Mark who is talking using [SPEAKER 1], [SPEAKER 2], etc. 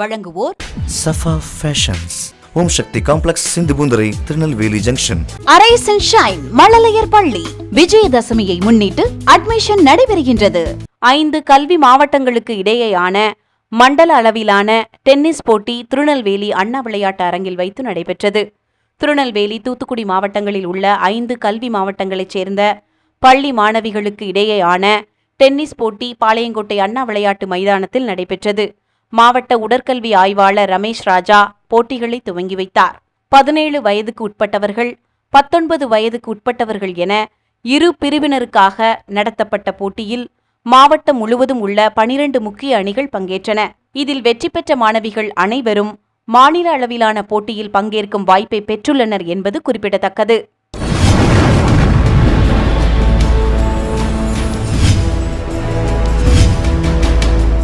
[SPEAKER 1] வழங்குவோர்
[SPEAKER 2] Safa fashions Om Sakthi complex Sindhupoonthurai Tirunelveli junction.
[SPEAKER 1] Arise and shine மழலையர் பள்ளி. விஜயதசமியை முன்னிட்டு அட்மிஷன் நடைபெறுகின்றது. ஐந்து கல்வி மாவட்டங்களுக்கு இடையேயான மண்டல அளவிலான டென்னிஸ் போட்டி திருநெல்வேலி அண்ணா விளையாட்டு அரங்கில் வைத்து நடைபெற்றது. திருநெல்வேலி தூத்துக்குடி மாவட்டங்களில் உள்ள ஐந்து கல்வி மாவட்டங்களைச் சேர்ந்த பள்ளி மாணவிகளுக்கு இடையேயான டென்னிஸ் போட்டி பாளையங்கோட்டை அண்ணா விளையாட்டு மைதானத்தில் நடைபெற்றது. மாவட்ட உடற்கல்வி ஆய்வாளர் ரமேஷ் ராஜா போட்டிகளை துவங்கி வைத்தார். பதினேழு வயதுக்கு உட்பட்டவர்கள் பத்தொன்பது வயதுக்கு உட்பட்டவர்கள் என இரு பிரிவினருக்காக நடத்தப்பட்ட போட்டியில் மாவட்டம் முழுவதும் உள்ள பனிரண்டு முக்கிய அணிகள் பங்கேற்றன. இதில் வெற்றி பெற்ற மாணவிகள் அனைவரும் மாநில அளவிலான போட்டியில் பங்கேற்கும் வாய்ப்பை பெற்றுள்ளனர் என்பது குறிப்பிடத்தக்கது.